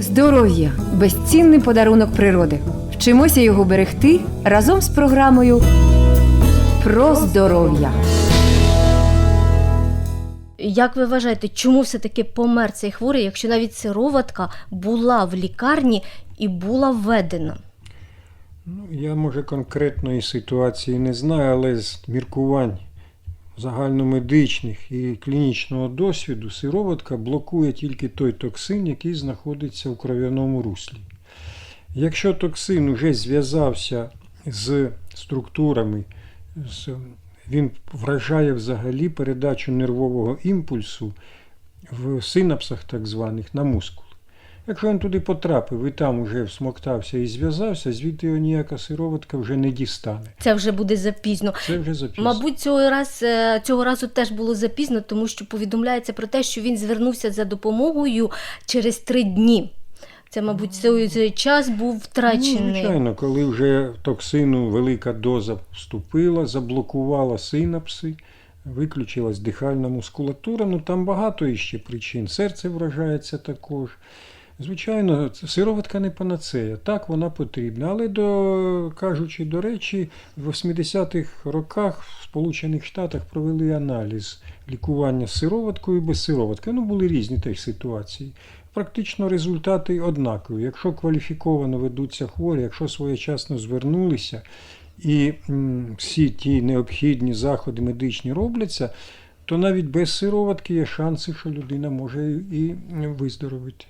Здоров'я безцінний подарунок природи. Вчимося його берегти разом з програмою Про здоров'я. Як ви вважаєте, чому все-таки помер цей хворий, якщо навіть сироватка була в лікарні і була введена? Ну, я може конкретної ситуації не знаю, але з міркувань загальномедичних і клінічного досвіду сироватка блокує тільки той токсин, який знаходиться в кров'яному руслі. Якщо токсин вже зв'язався з структурами, він вражає взагалі передачу нервового імпульсу в синапсах так званих на мускул. Якщо він туди потрапив і там вже всмоктався і зв'язався, звідти його ніяка сироватка вже не дістане. Це вже буде запізно. Це вже запізно. Мабуть, цього, раз, е, цього разу теж було запізно, тому що повідомляється про те, що він звернувся за допомогою через три дні. Це, мабуть, цей, цей час був Ну, втрачений. звичайно, коли вже токсину велика доза вступила, заблокувала синапси, виключилась дихальна мускулатура, ну там багато іще причин. Серце вражається також. Звичайно, сироватка не панацея. Так, вона потрібна. Але до, кажучи до речі, в 80-х роках в Сполучених Штатах провели аналіз лікування сироваткою без сироватки. Ну, були різні теж ситуації. Практично результати однакові. Якщо кваліфіковано ведуться хворі, якщо своєчасно звернулися і всі ті необхідні заходи медичні робляться, то навіть без сироватки є шанси, що людина може і виздоровити.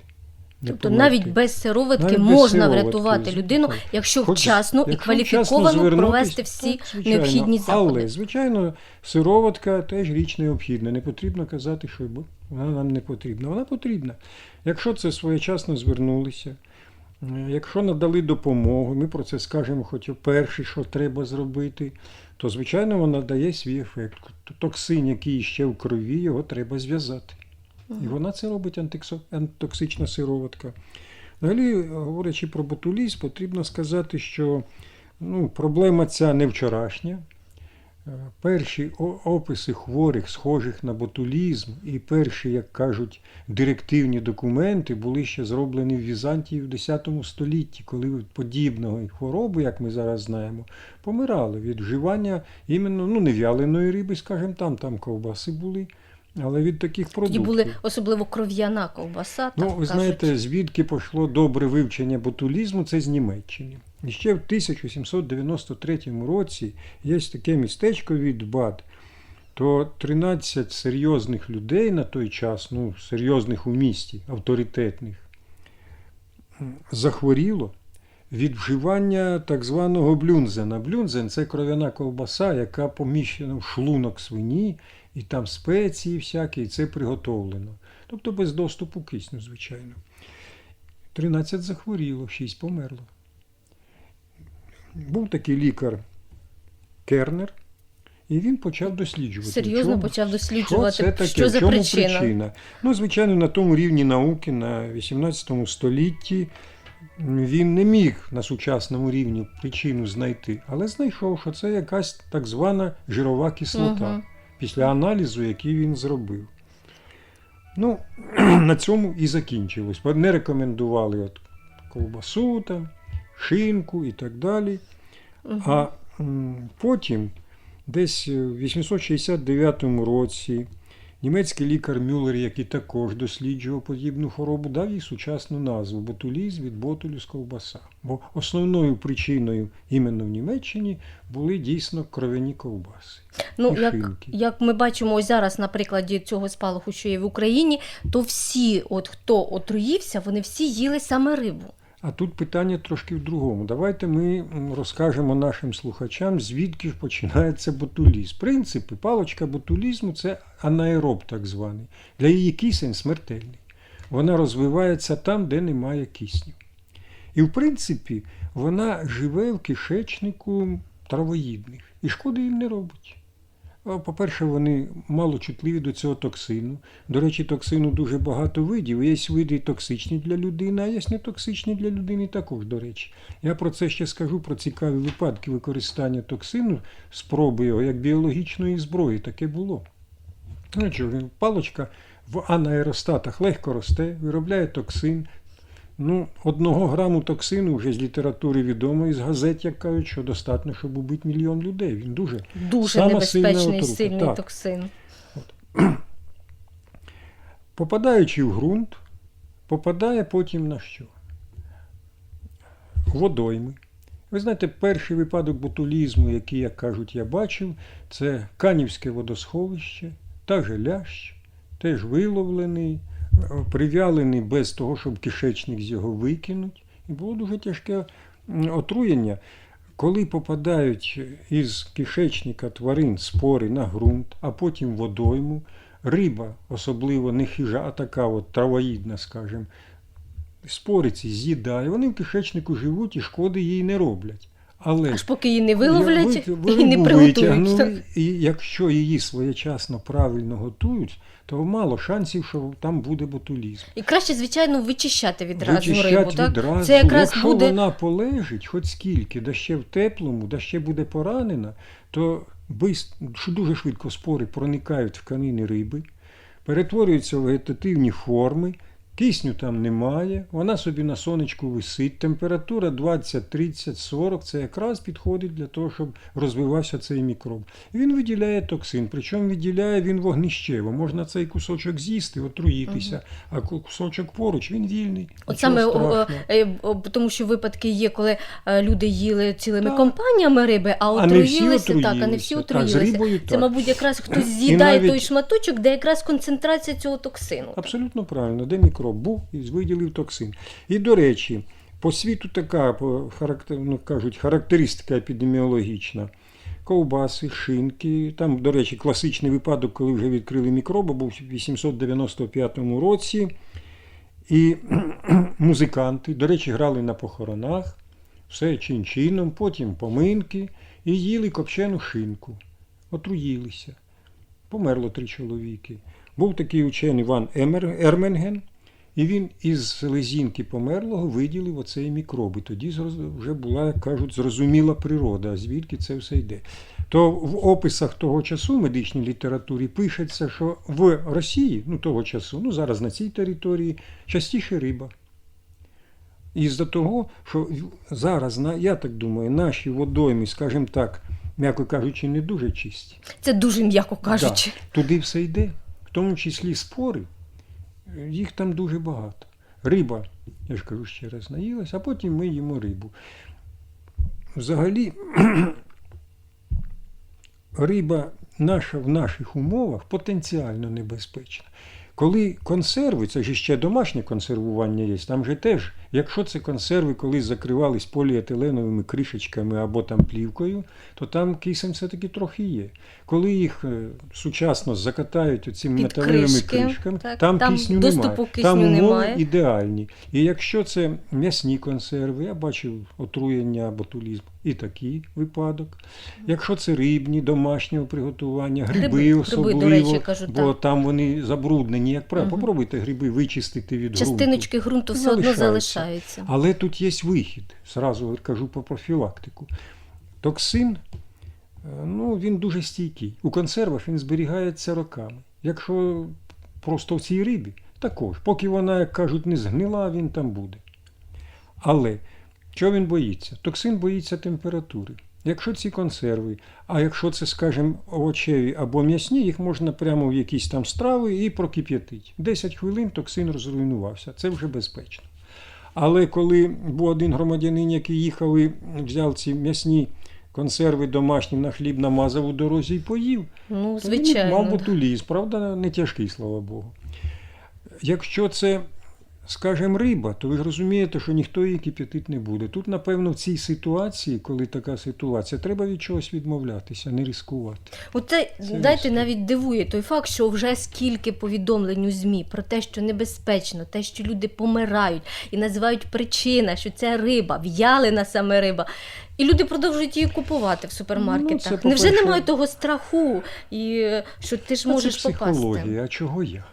Тобто навіть без сироватки Навіть без можна сироватки, врятувати звичайно. людину, якщо Хоч- вчасно і якщо кваліфіковано вчасно провести всі звичайно. необхідні заходи. Але, звичайно, сироватка теж річ необхідна. Не потрібно казати, що вона нам не потрібна. Вона потрібна. Якщо це своєчасно звернулися, е, якщо надали допомогу, ми про це скажемо хоч перше, що треба зробити, то, звичайно, вона дає свій ефект. Токсин, який ще в крові, його треба зв'язати. І вона це робить антитоксична сироватка. Взагалі, говорячи про ботулізм, потрібно сказати, що ну, проблема ця не вчорашня. Е, Перші описи хворих, схожих на ботулізм, і перші, як кажуть, директивні документи були ще зроблені в Візантії в X столітті, коли від подібної хвороби, як ми зараз знаємо, помирали від вживання іменно ну, не вяленої риби, скажімо там, там ковбаси були, але від таких Тоді продуктів. були особливо кров'яна ковбаса. Ну, ви знаєте, звідки пішло добре вивчення ботулізму, це з Німеччини. І ще в 1793 році є таке містечко від БАД, то 13 серйозних людей на той час, ну, серйозних у місті, авторитетних, захворіло від вживання так званого блюнзена. Блюнзен це кров'яна ковбаса, яка поміщена в шлунок свині, і там спеції всякі, і це приготовлено. Тобто без доступу кисню, звичайно. 13 захворіло, 6 померло. Був такий лікар Кернер, і він почав досліджувати. Серйозно чому- почав досліджувати, що, це таке, що за чому причина. Ну, звичайно, на тому рівні науки на 18 столітті він не міг на сучасному рівні причину знайти, але знайшов, що це якась так звана жирова кислота Мгм. Після аналізу, який він зробив. Ну, на цьому і закінчилось. Не рекомендували от ковбасу, там, шинку і так далі. А потім, десь в 869 році, німецький лікар Мюллер, який також досліджував подібну хворобу, дав їй сучасну назву ботуліз від ботулю з ковбаса. Бо основною причиною іменно в Німеччині були дійсно кров'яні ковбаси. Ну, і як, шинки. як ми бачимо ось зараз на прикладі цього спалаху, що є в Україні, то всі, от хто отруївся, вони всі їли саме рибу. А тут питання трошки в другому. Давайте ми розкажемо нашим слухачам, звідки ж починається ботуліз. Принципи, палочка ботулізму це анаероб так званий. Для її кисень смертельний. Вона розвивається там, де немає кисню. І в принципі вона живе в кишечнику травоїдних і шкоди їм не робить. По-перше, вони мало чутливі до цього токсину. До речі, токсину дуже багато видів. Є види токсичні для людини, а є нетоксичні для людини також, до речі. Я про це ще скажу про цікаві випадки використання токсину, спроби його як біологічної зброї. Таке було. Палочка в анаеростатах легко росте, виробляє токсин. Ну, одного граму токсину вже з літератури відомо і з газет, як кажуть, що достатньо, щоб убити мільйон людей. Він дуже Дуже Сама сильна небезпечний сильний так. токсин. Попадаючи в ґрунт, попадає потім на що? Водойми. Ви знаєте, перший випадок ботулізму, який, як кажуть, я бачив, це Канівське водосховище, та же лящ, теж виловлений, прив'ялений без того, щоб кишечник з його викинуть. І було дуже тяжке отруєння. Коли попадають із кишечника тварин спори на ґрунт, а потім водойму, риба, особливо не хижа, а така от травоїдна, скажімо, спори з'їдає, вони в кишечнику живуть і шкоди їй не роблять. Але Аж поки її не виловлять я ви- і не приготують. Так. І якщо її своєчасно правильно готують, то мало шансів, що там буде ботулізм. І краще, звичайно, вичищати відразу Вичищать рибу. Так? відразу. Це якраз Якщо буде вона полежить, хоч скільки, да ще в теплому, да ще буде поранена, то дуже швидко спори проникають в канини риби, перетворюються в вегетативні форми, кисню там немає, вона собі на сонечку висить, температура 20, 30, 40 це якраз підходить для того, щоб розвивався цей мікроб. Він виділяє токсин, причому виділяє він вогнищево. Можна цей кусочок з'їсти, отруїтися, а кусочок поруч він вільний. От саме е, тому, що випадки є, коли е, люди їли цілими Так. компаніями риби, а А отруїлися, так, а не всі отруїлися. Так, з рибою Це, мабуть, якраз хтось з'їдає навіть- той шматочок, де якраз концентрація цього токсину. Абсолютно правильно, де мікроб був і виділив токсин. І до речі, по світу така ну, кажуть, характеристика епідеміологічна. Ковбаси, шинки. Там, до речі, класичний випадок, коли вже відкрили мікроби, був в 895 році. І музиканти, до речі, грали на похоронах, все чин-чином, потім поминки і їли копчену шинку. Отруїлися. Померло три чоловіки. Був такий учений Ван Емер, Ерменген, і він із селезінки померлого виділив оцей мікроб. І тоді вже була, як кажуть, зрозуміла природа, звідки це все йде. То в описах того часу в медичній літературі пишеться, що в Росії, ну того часу, ну зараз на цій території, частіше риба. І з-за того, що зараз, на- я так думаю, наші водойми, скажімо так, м'яко кажучи, не дуже чисті. Це дуже м'яко кажучи. Да, туди все йде, в тому числі спори, їх там дуже багато. Риба, я ж кажу ще раз, наїлась, а потім ми їмо рибу. Взагалі, риба наша в наших умовах потенціально небезпечна. Коли консерви, це ж ще домашнє консервування є, там же теж, якщо це консерви колись закривались поліетиленовими кришечками або там плівкою, то там кисень все-таки трохи є. Коли їх е, сучасно закатають оцими Під металевими кришками, так, там, там кисню немає. кисню там умови немає. ідеальні. І якщо це м'ясні консерви, я бачив отруєння, ботулізм, і такий випадок. Якщо це рибні, домашнього приготування, гриби, Гриби, гриби, особливо, до речі, кажуть, бо так. там вони забруднені, як правило. Мгм. Попробуйте гриби вичистити від ґрунту. Частиночки ґрунту все одно Залишаються. Залишаються. Але тут є вихід, зразу кажу по профілактику. Токсин, е, ну, він дуже стійкий. У консервах він зберігається роками. Якщо просто в цій рибі, також. Поки вона, як кажуть, не згнила, він там буде. Але чого він боїться? Токсин боїться температури. Якщо ці консерви, а якщо це, скажімо, овочеві або м'ясні, їх можна прямо в якісь там страви і прокип'ятити. 10 хвилин токсин розруйнувався. Це вже безпечно. Але коли був один громадянин, який їхав і взяв ці м'ясні консерви домашні на хліб, намазав у дорозі і поїв, Ну, то він звичайно. мав ботуліз, правда, не тяжкий, слава Богу. Якщо це, скажімо, риба, то ви ж розумієте, що ніхто її кип'ятити не буде. Тут, напевно, в цій ситуації, коли така ситуація, треба від чогось відмовлятися, не ризикувати. Оце, Це знаєте, ризики. навіть дивує той факт, що вже скільки повідомлень у ЗМІ про те, що небезпечно, те, що люди помирають і називають причина, що це риба, в'ялена саме риба. І люди продовжують її купувати в Ну, супермаркетах. це, Невже немає того страху, і е, що ти ж А можеш це попасти? а чого я?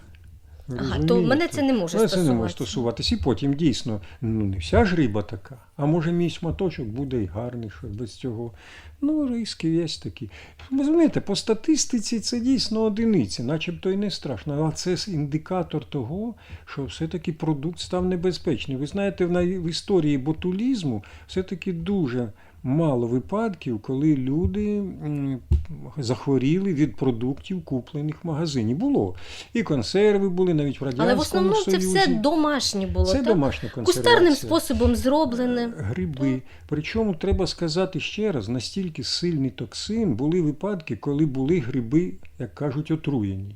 Ага, то мене це не може Ну, це не може стосуватися. стосуватись. І потім дійсно, ну не вся ж риба така, а може мій шматочок буде і гарний, що без цього. Ну, риски є такі. Ви розумієте, по статистиці це дійсно одиниці, начебто і не страшно. Але це індикатор того, що все-таки продукт став небезпечний. Ви знаєте, в історії ботулізму все-таки дуже мало випадків, коли люди захворіли від продуктів, куплених в магазині. Було. І консерви були навіть в Радянському Але в основному це все домашнє було. Це так? домашня консервація. Кустарним способом зроблене. Гриби. Причому треба сказати ще раз, настільки сильний токсин були випадки, коли були гриби, як кажуть, отруєні.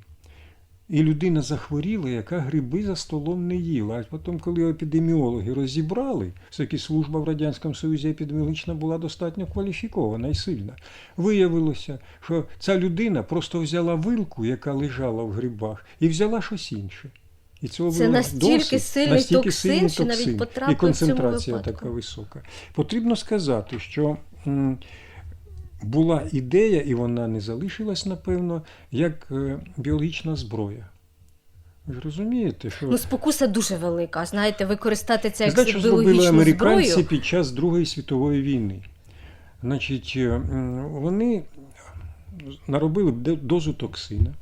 І людина захворіла, яка гриби за столом не їла. А потім, коли епідеміологи розібрали, все-таки служба в Радянському Союзі епідеміологічна була достатньо кваліфікована і сильна. Виявилося, що ця людина просто взяла вилку, яка лежала в грибах, і взяла щось інше. І цього Це настільки досить, сильний настільки токсин, сильний що навіть потрапив і в цьому концентрація така висока. Потрібно сказати, що була ідея, і вона не залишилась, напевно, як е, біологічна зброя. Ви ж розумієте, що Ну, спокуса дуже велика. Знаєте, використати це як Знаєте, що зробили біологічну американці зброю. під час Другої світової війни? Значить, е, вони наробили дозу токсина.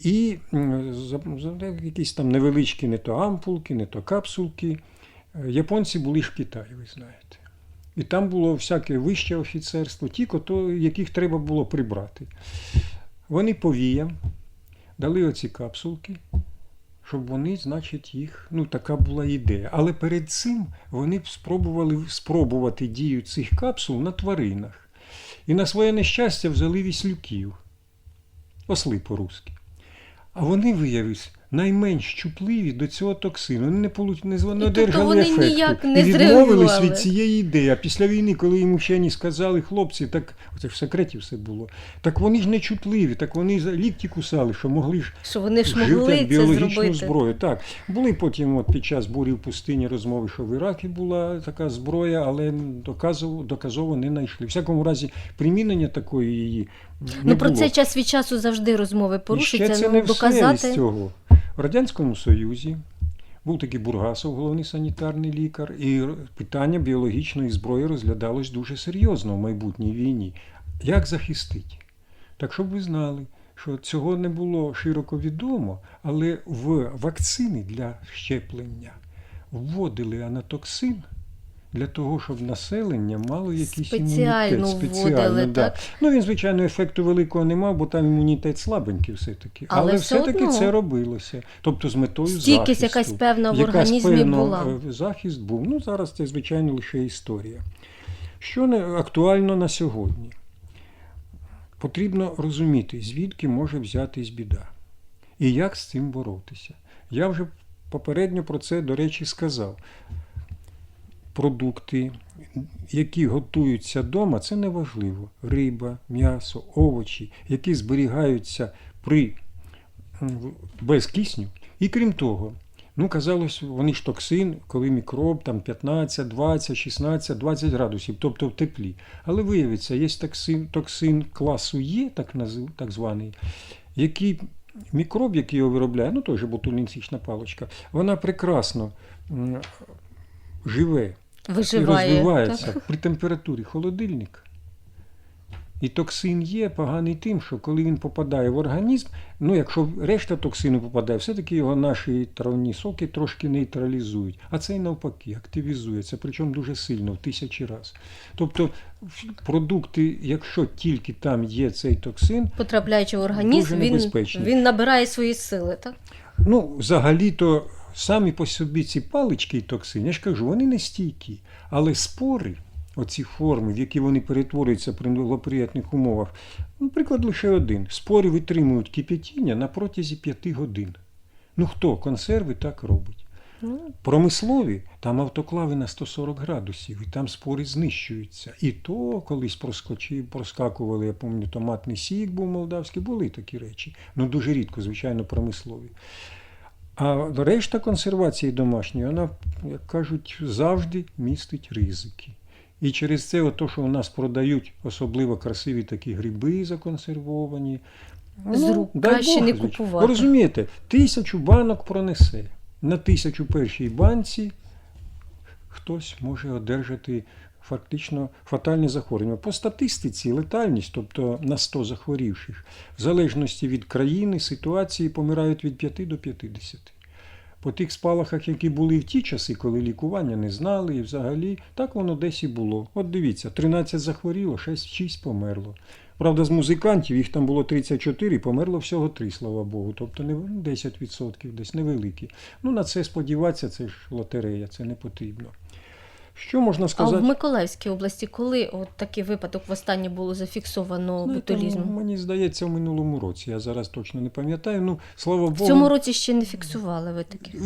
І якісь там невеличкі не то ампулки, не то капсулки. е, Японці були ж в Китаї, ви знаєте. І там було всяке вище офіцерство, ті, яких треба було прибрати. Вони повіям дали оці капсулки, щоб вони, значить, їх, ну така була ідея. Але перед цим вони спробували спробувати дію цих капсул на тваринах. І на своє нещастя взяли віслюків, осли по-русски. А вони виявились найменш чутливі до цього токсину. Вони не, полу... не, зв- не тобто одержали вони ефекту. ніяк не і відмовились зреагували. від цієї ідеї. А після війни, коли їм вчені сказали, хлопці, так це ж в секреті все було. Так вони ж не чутливі, так вони за лікті кусали, що могли ж Що вони ж Вжив могли це біологічну зробити. зброю. Так, були потім от, під час бурі в пустині розмови, що в Іракі була така зброя, але доказово, доказово не знайшли. В всякому разі, примінення такої її не Ну про це час від часу завжди розмови І ще порушуються. це Ну, не все доказати. з цього. В Радянському Союзі був такий Бургасов, головний санітарний лікар, і питання біологічної зброї розглядалось дуже серйозно в майбутній війні. Як захистити? Так щоб ви знали, що цього не було широко відомо, але в вакцини для щеплення вводили анатоксин для того, щоб населення мало якийсь Спеціально імунітет. вводили, да. так? Ну він, звичайно, ефекту великого не мав, бо там імунітет слабенький все-таки. Але Але, все все-таки одно. це робилося. Тобто з метою Стійкість захисту. якась певна в Якась організмі певна, була. е, Захист був. Ну зараз це, звичайно, лише історія. Що не актуально на сьогодні? Потрібно розуміти, звідки може взятись біда і як з цим боротися. Я вже попередньо про це, до речі, сказав. Продукти, які готуються вдома, це не важливо. Риба, м'ясо, овочі, які зберігаються при, без кисню. І крім того, ну, казалось, вони ж токсин, коли мікроб там 15, 20, 16, 20 градусів, тобто в теплі. Але виявиться, є токсин, токсин класу Є, так, назив, так званий, який мікроб, який його виробляє, ну той же ботулінцична паличка, вона прекрасно м, живе і розвивається так? при температурі холодильника. І токсин є поганий тим, що коли він попадає в організм, ну якщо решта токсину попадає, все-таки його наші травні соки трошки нейтралізують. А цей навпаки активізується, причому дуже сильно, в тисячі разів. Тобто продукти, якщо тільки там є цей токсин, Потрапляючи в організм, він, він набирає свої сили. Так? Ну, взагалі-то самі по собі ці палички і токсини, я ж кажу, вони не стійкі. Але спори, оці форми, в які вони перетворюються при благоприятних умовах, ну, приклад лише один. Спори витримують кип'ятіння на протязі 5 годин. Ну хто консерви так робить? Ну, Промислові там автоклави на 140 градусів, і там спори знищуються. І то колись проскочив, проскакували, я пам'ятаю, томатний сік був молдавський, були такі речі. Ну дуже рідко, звичайно, промислові. А решта консервації домашньої, вона, як кажуть, завжди містить ризики. І через це, ото, що у нас продають особливо красиві такі гриби законсервовані, З рук дай краще не купувати. Ви розумієте, тисячу банок пронесе. На тисячу першій банці хтось може одержати фактично фатальне захворювання. По статистиці летальність, тобто на 100 захворівших, в залежності від країни, ситуації помирають від 5 до 50. По тих спалахах, які були в ті часи, коли лікування не знали, і взагалі так воно десь і було. От дивіться, 13 захворіло, 6, 6 померло. Правда, з музикантів їх там було 34, померло всього 3, слава Богу. Тобто не 10% десь невеликі. Ну на це сподіватися, це ж лотерея, це не потрібно. Що можна А сказати? в Миколаївській області, коли от такий випадок востаннє було зафіксовано Знаєте, ботулізму? Мені здається, в минулому році. Я зараз точно не пам'ятаю. Ну, слава В цьому році ще не фіксували ви такі.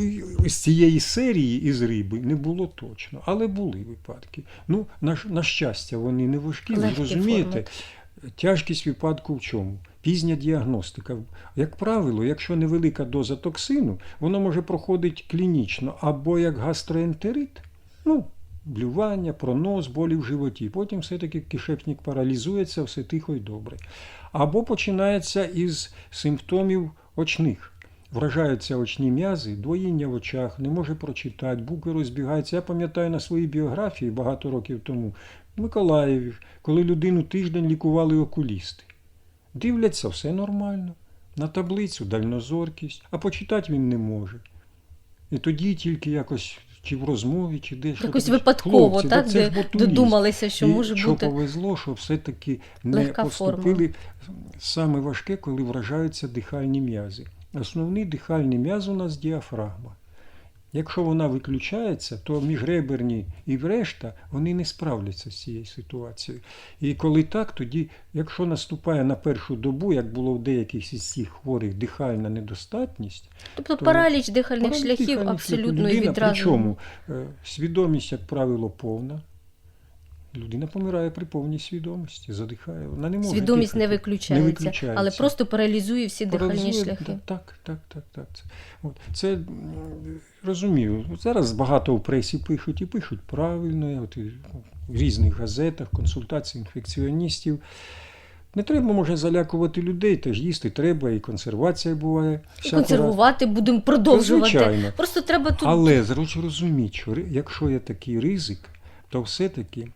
з цієї серії із риби не було точно, але були випадки. Ну, на, на щастя, вони не важкі, ви розумієте. форми. Тяжкість випадку в чому? Пізня діагностика. Як правило, якщо невелика доза токсину, воно може проходити клінічно або як гастроентерит, ну, блювання, пронос, болі в животі. Потім все-таки кишечник паралізується, все тихо і добре. Або починається із симптомів очних. Вражаються очні м'язи, двоїння в очах, не може прочитати, букви розбігаються. Я пам'ятаю на своїй біографії багато років тому в Миколаєві, коли людину тиждень лікували окулісти. Дивляться, все нормально. На таблицю дальнозоркість, а почитати він не може. І тоді тільки якось чи в розмові, чи де що Якось випадково, хлопці, так, це де ж ботулізм. додумалися, що І може що бути. повезло, що все-таки не Легка форма. поступили саме важке, коли вражаються дихальні м'язи. Основний дихальний м'яз у нас діафрагма. Якщо вона виключається, то міжреберні і врешта вони не справляться з цією ситуацією. І коли так, тоді, якщо наступає на першу добу, як було в деяких із цих хворих дихальна недостатність, Тобто то параліч дихальних Параліч шляхів дихальних абсолютно людина, відразу. Причому е, свідомість, як правило, повна. Людина помирає при повній свідомості, задихає. Вона не може Свідомість не виключається, Не виключається. але просто паралізує всі дихальні шляхи. да, Так, так, так, так. Це, от, це розумію. Зараз багато в пресі пишуть і пишуть правильно, от, і в різних газетах, консультації інфекціоністів. Не треба, може, залякувати людей, теж їсти треба, і консервація буває. І консервувати будемо продовжувати. Звичайно. Просто треба тут Але зруч розуміть, що якщо є такий ризик, то все-таки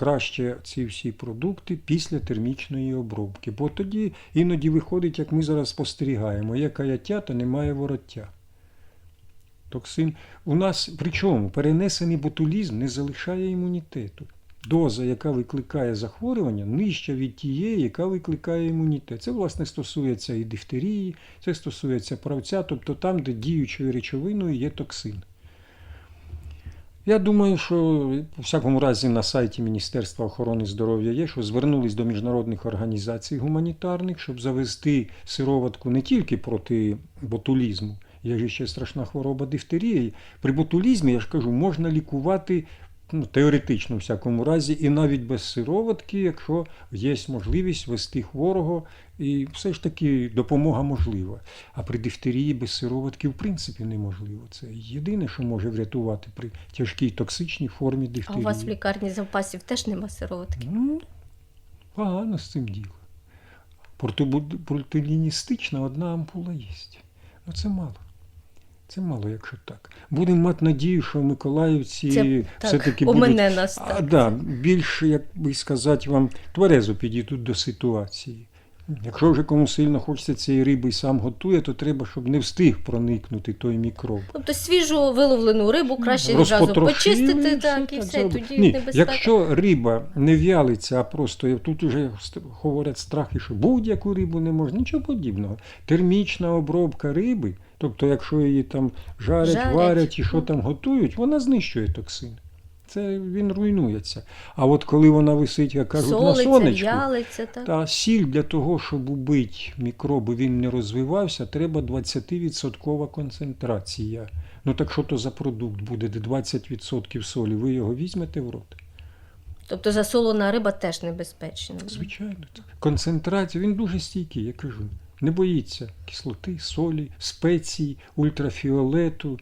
краще ці всі продукти після термічної обробки. Бо тоді іноді виходить, як ми зараз спостерігаємо, є каяття, то немає вороття. Токсин. У нас, причому перенесений ботулізм не залишає імунітету. Доза, яка викликає захворювання, нижча від тієї, яка викликає імунітет. Це, власне, стосується і дифтерії, це стосується правця, тобто там, де діючою речовиною є токсин. Я думаю, що у всякому разі на сайті Міністерства охорони здоров'я є, що звернулись до міжнародних організацій гуманітарних, щоб завести сироватку не тільки проти ботулізму, є ж ще страшна хвороба дифтерії. При ботулізмі, я ж кажу, можна лікувати ну, теоретично, у всякому разі, і навіть без сироватки, якщо є можливість вести хворого, і все ж таки допомога можлива. А при дифтерії без сироватки в принципі неможливо. Це єдине, що може врятувати при тяжкій токсичній формі дифтерії. а у вас в лікарні запасів теж нема сироватки. Ну, погано з цим діло. Протиліністична одна ампула є. Ну це мало. Це мало, якщо так. Будемо мати надію, що Миколаївці все-таки так, будуть мене нас а, да, більш, як би сказати вам, тверезо підійдуть до ситуації. Якщо вже кому сильно хочеться цієї риби і сам готує, то треба, щоб не встиг проникнути той мікроб. Тобто свіжу виловлену рибу краще відразу почистити, так, і так все, тоді Ні, небезпека. Якщо риба не в'ялиться, а просто тут вже говорять страхи, що будь-яку рибу не можна, нічого подібного. Термічна обробка риби, тобто, якщо її там жарять, Жарять. варять і що там готують, вона знищує токсин. Це він руйнується. А от коли вона висить, як кажуть, на Солиться, сонечку, в'ялиться, так. та сіль для того, щоб убити мікроби, він не розвивався, треба 20% концентрація. Ну так що то за продукт буде, де 20% солі? Ви його візьмете в рот? Тобто засолена риба теж небезпечна. Звичайно. так. Концентрація, він дуже стійкий, я кажу. Не боїться кислоти, солі, спецій, ультрафіолету.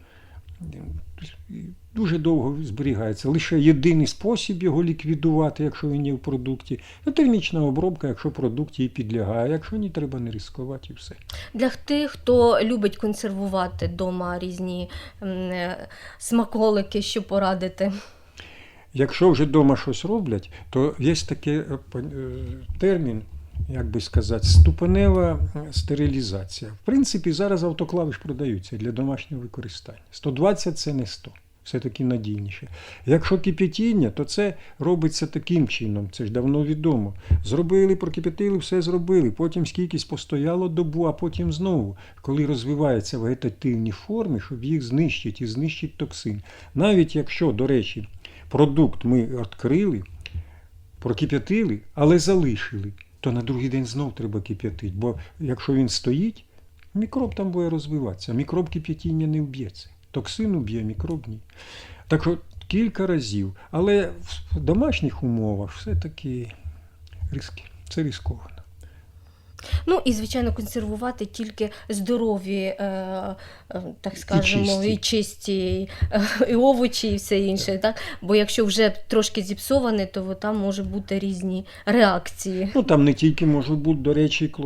дуже довго зберігається. Лише єдиний спосіб його ліквідувати, якщо він є в продукті, це термічна обробка, якщо продукт їй підлягає. Якщо ні, треба не ризикувати і все. Для тих, хто любить консервувати вдома різні е, смаколики, що порадити. Якщо вже вдома щось роблять, то є такий е, е, термін, як би сказати, ступенева стерилізація. В принципі, зараз автоклави ж продаються для домашнього використання. 120 це не 100. Все-таки надійніше. Якщо кипятіння, то це робиться таким чином, це ж давно відомо. Зробили, прокипятили, все зробили. Потім скількись постояло добу, а потім знову, коли розвиваються вегетативні форми, щоб їх знищити і знищити токсин. Навіть якщо, до речі, продукт ми відкрили, прокип'ятили, але залишили, то на другий день знов треба кип'ятити. Бо якщо він стоїть, мікроб там буде розвиватися. Мікроб кип'ятіння не вб'ється. Токсин уб'є, мікроб ні. Так що кілька разів. Але в домашніх умовах все-таки риски. Це ризиковано. Ну і звичайно, консервувати тільки здорові, е, е, так скажемо, чисті. і чисті, е, і овочі, і все інше. Так? Бо якщо вже трошки зіпсоване, то там може бути різні реакції. Ну там не тільки може бути, до речі, е,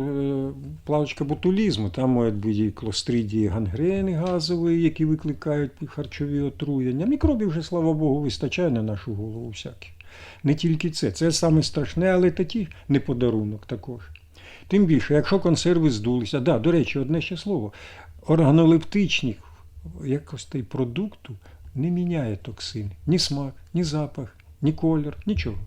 плавочка ботулізму, там можуть бути і клостридії гангрени газові, які викликають харчові отруєння. Мікробів вже, слава Богу, вистачає на нашу голову всяких. Не тільки це. Це саме страшне, але такі не подарунок також. Тим більше, якщо консерви здулися, да, до речі, одне ще слово, органолептичних якостей продукту не міняє токсин. Ні смак, ні запах, ні колір, нічого.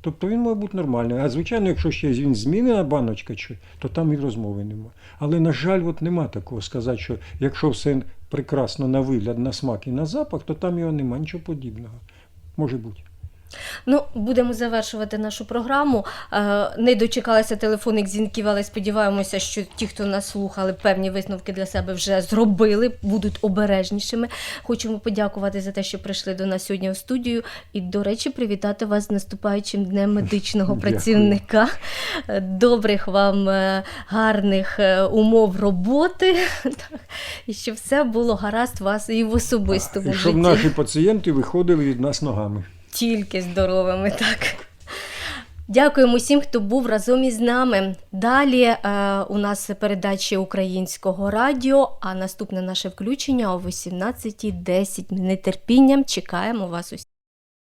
Тобто він має бути нормальний. А звичайно, якщо ще він змінена баночка, то там і розмови нема. Але, на жаль, от нема такого сказати, що якщо все прекрасно на вигляд, на смак і на запах, то там його нема, нічого подібного. Може бути. Ну, будемо завершувати нашу програму. Е, Не дочекалися телефонних дзвінків, але сподіваємося, що ті, хто нас слухали, певні висновки для себе вже зробили, будуть обережнішими. Хочемо подякувати за те, що прийшли до нас сьогодні в студію. І, до речі, привітати вас з наступаючим днем медичного працівника. Е, Добрих вам е, гарних умов роботи. І щоб все було гаразд вас і в особистому І щоб житті. наші пацієнти виходили від нас ногами. Тільки здоровими, так. Дякуємо усім, хто був разом із нами. Далі е, у нас передачі українського радіо, а наступне наше включення о 18.10. З нетерпінням чекаємо вас усіх.